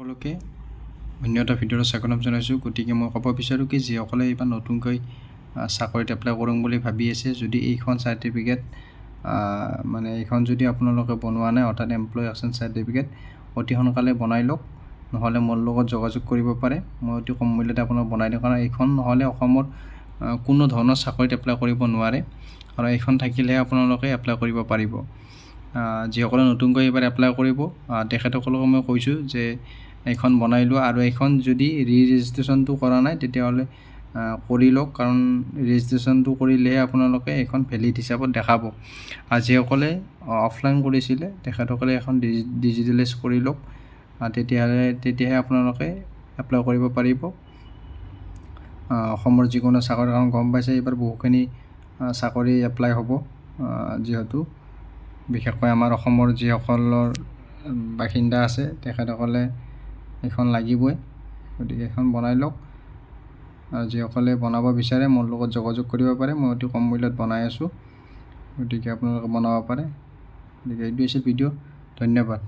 সকলোকে অন্য এটা ভিডিঅ'ত স্বাগতম জনাইছোঁ গতিকে মই ক'ব বিচাৰোঁ কি যিসকলে এইবাৰ নতুনকৈ চাকৰিত এপ্লাই কৰিম বুলি ভাবি আছে যদি এইখন চাৰ্টিফিকেট মানে এইখন যদি আপোনালোকে বনোৱা নাই অৰ্থাৎ এমপ্লয় একশ্যন চাৰ্টিফিকেট অতি সোনকালে বনাই লওক নহ'লে মোৰ লগত যোগাযোগ কৰিব পাৰে। মই অতি কম মূল্যতে আপোনাক বনাই দিওঁ কাৰণ এইখন নহ'লে অসমৰ আহ, কোনো ধৰণৰ চাকৰিত এপ্লাই কৰিব নোৱাৰে আৰু এইখন থাকিলেহে আপোনালোকে এপ্লাই কৰিব পাৰিব। যিসকলে নতুনকৈ এইবাৰ এপ্লাই কৰিব তেখেতসকলক মই কৈছোঁ যে এইখন বনাই লোৱা আৰু এইখন যদি ৰি ৰেজিষ্ট্ৰেশ্যনটো কৰা নাই তেতিয়াহ'লে কৰি লওক। কাৰণ ৰেজিষ্ট্ৰেশ্যনটো কৰিলেহে আপোনালোকে এইখন ভেলিড হিচাপত দেখাব। আৰু যিসকলে অফলাইন কৰিছিলে। তেখেতসকলে এখন ডিজি ডিজিটেলাইজ কৰি লওক। তেতিয়াহ'লে তেতিয়াহে আপোনালোকে এপ্লাই কৰিব পাৰিব। অসমৰ যিকোনো চাকৰি কাৰণ গম পাইছে এইবাৰ বহুখিনি চাকৰি এপ্লাই হ'ব যিহেতু। বিশেষকৈ আমাৰ অসমৰ যিসকলৰ বাসিন্দা আছে তেখেতসকলে এইখন লাগিবই। গতিকে এইখন বনাই লওক। আৰু যিসকলে বনাব বিচাৰে মোৰ লগত যোগাযোগ কৰিব পাৰে মই অতি কম মূল্যত বনাই আছোঁ। গতিকে আপোনালোকে বনাব পাৰে। গতিকে এইটো হৈছে ভিডিঅ' ধন্যবাদ।